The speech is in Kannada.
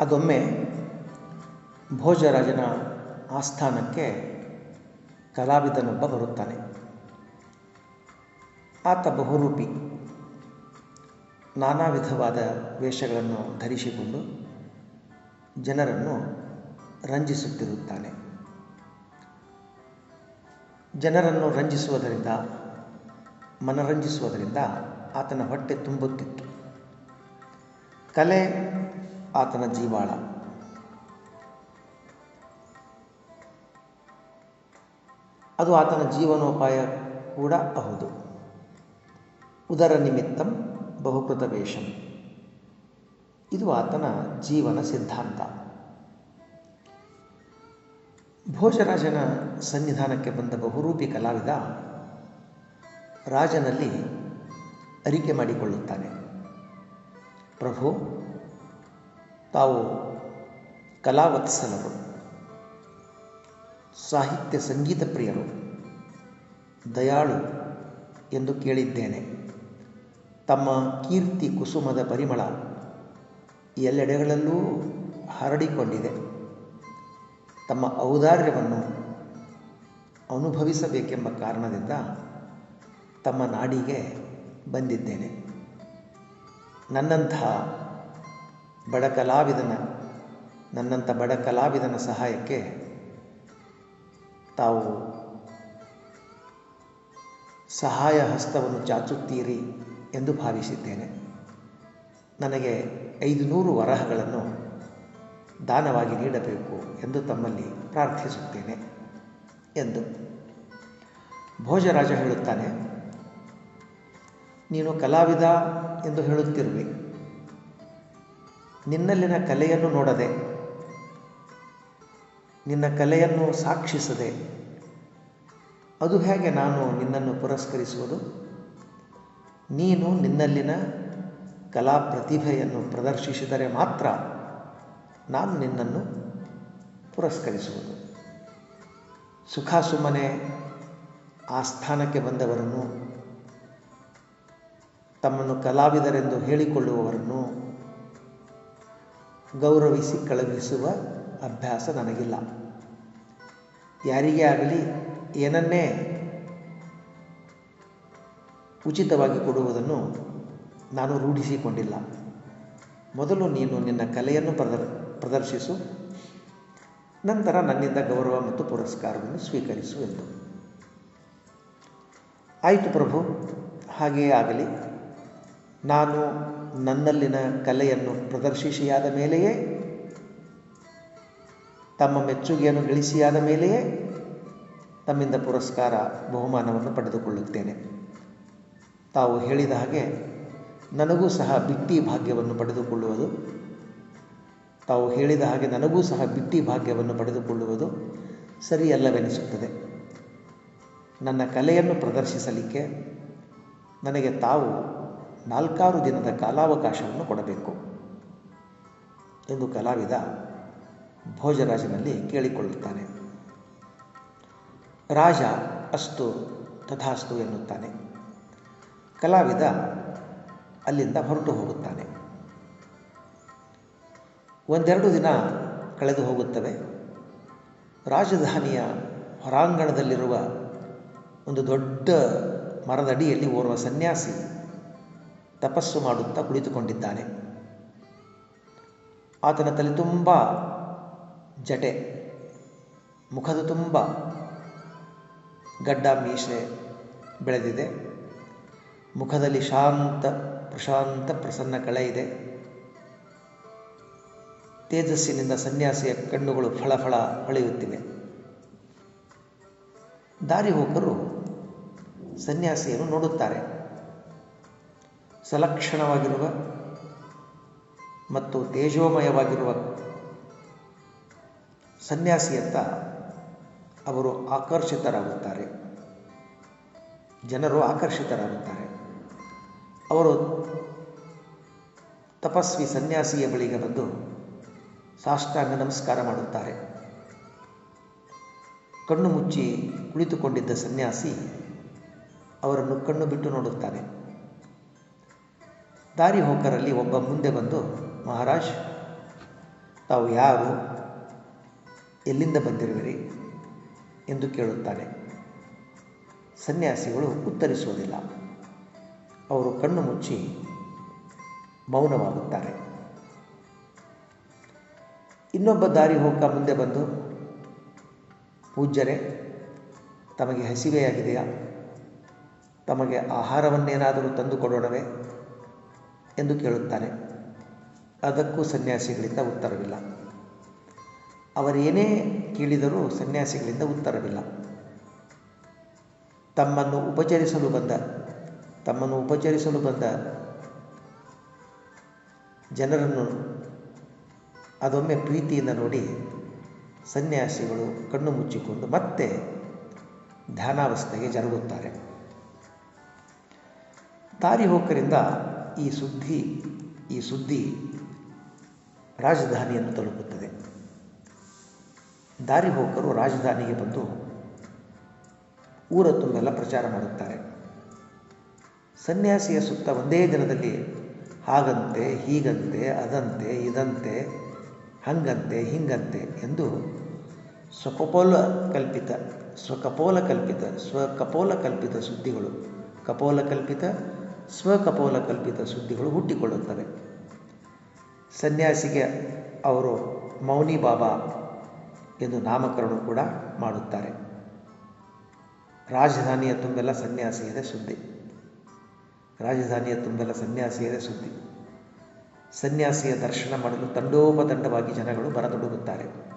ಅದೊಮ್ಮೆ ಭೋಜರಾಜನ ಆಸ್ಥಾನಕ್ಕೆ ಕಲಾವಿದನೊಬ್ಬ ಬರುತ್ತಾನೆ. ಆತ ಬಹುರೂಪಿ. ನಾನಾ ವಿಧವಾದ ವೇಷಗಳನ್ನು ಧರಿಸಿಕೊಂಡು ಜನರನ್ನು ರಂಜಿಸುತ್ತಿರುತ್ತಾನೆ. ಜನರನ್ನು ರಂಜಿಸುವುದರಿಂದ, ಮನರಂಜಿಸುವುದರಿಂದ ಆತನ ಹೊಟ್ಟೆ ತುಂಬುತ್ತಿತ್ತು. ಕಲೆ ಆತನ ಜೀವಾಳ. ಅದು ಆತನ ಜೀವನೋಪಾಯ ಕೂಡ ಹೌದು. ಉದರ ನಿಮಿತ್ತಂ ಬಹುಕೃತ ವೇಷಂ ಇದು ಆತನ ಜೀವನ ಸಿದ್ಧಾಂತ. ಭೋಜರಾಜನ ಸನ್ನಿಧಾನಕ್ಕೆ ಬಂದ ಬಹುರೂಪಿ ಕಲಾವಿದ ರಾಜನಲ್ಲಿ ಅರಿಕೆ ಮಾಡಿಕೊಳ್ಳುತ್ತಾನೆ. ಪ್ರಭು ತಾವು ಕಲಾವತ್ಸಲರು, ಸಾಹಿತ್ಯ ಸಂಗೀತ ಪ್ರಿಯರು, ದಯಾಳು ಎಂದು ಕೇಳಿದ್ದೇನೆ. ತಮ್ಮ ಕೀರ್ತಿ ಕುಸುಮದ ಪರಿಮಳ ಎಲ್ಲೆಡೆಗಳಲ್ಲೂ ಹರಡಿಕೊಂಡಿದೆ. ತಮ್ಮ ಔದಾರ್ಯವನ್ನು ಅನುಭವಿಸಬೇಕೆಂಬ ಕಾರಣದಿಂದ ತಮ್ಮ ನಾಡಿಗೆ ಬಂದಿದ್ದೇನೆ. ನನ್ನಂಥ ಬಡ ಕಲಾವಿದನ ನನ್ನಂಥ ಬಡ ಕಲಾವಿದನ ಸಹಾಯಕ್ಕೆ ತಾವು ಸಹಾಯ ಹಸ್ತವನ್ನು ಚಾಚುತ್ತೀರಿ ಎಂದು ಭಾವಿಸಿದ್ದೇನೆ. ನನಗೆ ಐದು ನೂರು ವರಹಗಳನ್ನು ದಾನವಾಗಿ ನೀಡಬೇಕು ಎಂದು ತಮ್ಮಲ್ಲಿ ಪ್ರಾರ್ಥಿಸುತ್ತೇನೆ ಎಂದು ಭೋಜರಾಜ ಹೇಳುತ್ತಾನೆ. ನೀನು ಕಲಾವಿದ ಎಂದು ಹೇಳುತ್ತಿರುವೆ. ನಿನ್ನಲ್ಲಿನ ಕಲೆಯನ್ನು ನೋಡದೆ, ನಿನ್ನ ಕಲೆಯನ್ನು ಸಾಕ್ಷಿಸದೆ, ಅದು ಹೇಗೆ ನಾನು ನಿನ್ನನ್ನು ಪುರಸ್ಕರಿಸುವುದು? ನೀನು ನಿನ್ನಲ್ಲಿನ ಕಲಾ ಪ್ರತಿಭೆಯನ್ನು ಪ್ರದರ್ಶಿಸಿದರೆ ಮಾತ್ರ ನಾನು ನಿನ್ನನ್ನು ಪುರಸ್ಕರಿಸುವುದು. ಸುಖ ಸುಮ್ಮನೆ ಆ ಸ್ಥಾನಕ್ಕೆ ಬಂದವರನ್ನು, ತಮ್ಮನ್ನು ಕಲಾವಿದರೆಂದು ಹೇಳಿಕೊಳ್ಳುವವರನ್ನು ಗೌರವಿಸಿ ಕಳುಹಿಸುವ ಅಭ್ಯಾಸ ನನಗಿಲ್ಲ. ಯಾರಿಗೇ ಆಗಲಿ ಏನನ್ನೇ ಉಚಿತವಾಗಿ ಕೊಡುವುದನ್ನು ನಾನು ರೂಢಿಸಿಕೊಂಡಿಲ್ಲ. ಮೊದಲು ನೀನು ನಿನ್ನ ಕಲೆಯನ್ನು ಪ್ರದರ್, ಪ್ರದರ್ಶಿಸು. ನಂತರ ನನ್ನಿಂದ ಗೌರವ ಮತ್ತು ಪುರಸ್ಕಾರವನ್ನು ಸ್ವೀಕರಿಸು ಎಂದು. ಆಯಿತು ಪ್ರಭು, ಹಾಗೆಯೇ ಆಗಲಿ. ನಾನು ನನ್ನಲ್ಲಿನ ಕಲೆಯನ್ನು ಪ್ರದರ್ಶಿಸಿಯಾದ ಮೇಲೆಯೇ, ತಮ್ಮ ಮೆಚ್ಚುಗೆಯನ್ನು ಗಳಿಸಿಯಾದ ಮೇಲೆಯೇ ತಮ್ಮಿಂದ ಪುರಸ್ಕಾರ ಬಹುಮಾನವನ್ನು ಪಡೆದುಕೊಳ್ಳುತ್ತೇನೆ. ತಾವು ಹೇಳಿದ ಹಾಗೆ ನನಗೂ ಸಹ ಬಿಟ್ಟಿ ಭಾಗ್ಯವನ್ನು ಪಡೆದುಕೊಳ್ಳುವುದು, ತಾವು ಹೇಳಿದ ಹಾಗೆ ನನಗೂ ಸಹ ಬಿಟ್ಟಿ ಭಾಗ್ಯವನ್ನು ಪಡೆದುಕೊಳ್ಳುವುದು ಸರಿಯಲ್ಲವೆನಿಸುತ್ತದೆ. ನನ್ನ ಕಲೆಯನ್ನು ಪ್ರದರ್ಶಿಸಲಿಕ್ಕೆ ನನಗೆ ತಾವು ನಾಲ್ಕಾರು ದಿನದ ಕಾಲಾವಕಾಶವನ್ನು ಕೊಡಬೇಕು ಎಂದು ಕಲಾವಿದ ಭೋಜರಾಜನಲ್ಲಿ ಕೇಳಿಕೊಳ್ಳುತ್ತಾನೆ. ರಾಜ ಅಸ್ತು ತಥಾಸ್ತು ಎನ್ನುತ್ತಾನೆ. ಕಲಾವಿದ ಅಲ್ಲಿಂದ ಹೊರಟು ಹೋಗುತ್ತಾನೆ. ಒಂದೆರಡು ದಿನ ಕಳೆದು ಹೋಗುತ್ತವೆ. ರಾಜಧಾನಿಯ ಹೊರಾಂಗಣದಲ್ಲಿರುವ ಒಂದು ದೊಡ್ಡ ಮರದಡಿಯಲ್ಲಿ ಓರ್ವ ಸನ್ಯಾಸಿ ತಪಸ್ಸು ಮಾಡುತ್ತಾ ಕುಳಿತುಕೊಂಡಿದ್ದಾನೆ. ಆತನ ತಲೆ ತುಂಬ ಜಟೆ, ಮುಖದ ತುಂಬ ಗಡ್ಡ ಮೀಸೆ ಬೆಳೆದಿದೆ. ಮುಖದಲ್ಲಿ ಶಾಂತ, ಪ್ರಶಾಂತ, ಪ್ರಸನ್ನ ಕಳೆ ಇದೆ. ತೇಜಸ್ಸಿನಿಂದ ಸನ್ಯಾಸಿಯ ಕಣ್ಣುಗಳು ಫಳಫಳ ಹೊಳೆಯುತ್ತಿವೆ. ದಾರಿ ಹೋಕರು ಸನ್ಯಾಸಿಯನ್ನು ನೋಡುತ್ತಾರೆ. ಸಲಕ್ಷಣವಾಗಿರುವ ಮತ್ತು ತೇಜೋಮಯವಾಗಿರುವ ಸನ್ಯಾಸಿಯತ್ತ ಅವರು ಆಕರ್ಷಿತರಾಗುತ್ತಾರೆ. ಜನರು ಆಕರ್ಷಿತರಾಗುತ್ತಾರೆ. ಅವರು ತಪಸ್ವಿ ಸನ್ಯಾಸಿಯ ಬಳಿಗೆ ಬಂದು ಸಾಷ್ಟಾಂಗ ನಮಸ್ಕಾರ ಮಾಡುತ್ತಾರೆ. ಕಣ್ಣು ಮುಚ್ಚಿ ಕುಳಿತುಕೊಂಡಿದ್ದ ಸನ್ಯಾಸಿ ಅವರನ್ನು ಕಣ್ಣು ಬಿಟ್ಟು ನೋಡುತ್ತಾನೆ. ದಾರಿ ಹೋಕರಲ್ಲಿ ಒಬ್ಬ ಮುಂದೆ ಬಂದು, ಮಹಾರಾಜ್, ತಾವು ಯಾರು? ಎಲ್ಲಿಂದ ಬಂದಿರುವಿರಿ? ಎಂದು ಕೇಳುತ್ತಾನೆ. ಸನ್ಯಾಸಿಗಳು ಉತ್ತರಿಸುವುದಿಲ್ಲ. ಅವರು ಕಣ್ಣು ಮುಚ್ಚಿ ಮೌನವಾಗುತ್ತಾರೆ. ಇನ್ನೊಬ್ಬ ದಾರಿ ಹೋಗ ಮುಂದೆ ಬಂದು, ಪೂಜ್ಯರೇ, ತಮಗೆ ಹಸಿವೆಯಾಗಿದೆಯಾ? ತಮಗೆ ಆಹಾರವನ್ನೇನಾದರೂ ತಂದು ಕೊಡೋಣವೇ? ಎಂದು ಕೇಳುತ್ತಾರೆ. ಅದಕ್ಕೂ ಸನ್ಯಾಸಿಗಳಿಂದ ಉತ್ತರವಿಲ್ಲ. ಅವರೇನೇ ಕೇಳಿದರೂ ಸನ್ಯಾಸಿಗಳಿಂದ ಉತ್ತರವಿಲ್ಲ. ತಮ್ಮನ್ನು ಉಪಚರಿಸಲು ಬಂದ, ತಮ್ಮನ್ನು ಉಪಚರಿಸಲು ಬಂದ ಜನರನ್ನು ಅದೊಮ್ಮೆ ಪ್ರೀತಿಯಿಂದ ನೋಡಿ ಸನ್ಯಾಸಿಗಳು ಕಣ್ಣು ಮುಚ್ಚಿಕೊಂಡು ಮತ್ತೆ ಧ್ಯಾನಾವಸ್ಥೆಗೆ ಜರುಗುತ್ತಾರೆ. ದಾರಿಹೋಕರಿಂದ ಈ ಸುದ್ದಿ ಈ ಸುದ್ದಿ ರಾಜಧಾನಿಯನ್ನು ತಲುಪುತ್ತದೆ. ದಾರಿಹೋಕರು ರಾಜಧಾನಿಗೆ ಬಂದು ಊರ ತುಂಬೆಲ್ಲ ಪ್ರಚಾರ ಮಾಡುತ್ತಾರೆ. ಸನ್ಯಾಸಿಯ ಸುತ್ತ ಒಂದೇ ದಿನದಲ್ಲಿ ಹಾಗಂತೆ, ಹೀಗಂತೆ, ಅದಂತೆ, ಇದಂತೆ, ಹಂಗಂತೆ, ಹಿಂಗಂತೆ ಎಂದು ಸ್ವಕಪೋಲ ಕಲ್ಪಿತ ಸ್ವಕಪೋಲ ಕಲ್ಪಿತ ಸ್ವಕಪೋಲ ಕಲ್ಪಿತ ಸುದ್ದಿಗಳು, ಕಪೋಲ ಕಲ್ಪಿತ ಸ್ವಕಪೋಲ ಕಲ್ಪಿತ ಸುದ್ದಿಗಳು ಹುಟ್ಟಿಕೊಳ್ಳುತ್ತವೆ. ಸನ್ಯಾಸಿಗೆ ಅವರು ಮೌನಿ ಬಾಬಾ ಎಂದು ನಾಮಕರಣ ಕೂಡ ಮಾಡುತ್ತಾರೆ. ರಾಜಧಾನಿಯ ತುಂಬೆಲ್ಲ ಸನ್ಯಾಸಿಯದೇ ಸುದ್ದಿ. ರಾಜಧಾನಿಯ ತುಂಬೆಲ್ಲ ಸನ್ಯಾಸಿಯದೇ ಸುದ್ದಿ. ಸನ್ಯಾಸಿಯ ದರ್ಶನ ಮಾಡಲು ತಂಡೋಪತಂಡವಾಗಿ ಜನಗಳು ಬರತೊಡಗುತ್ತಾರೆ.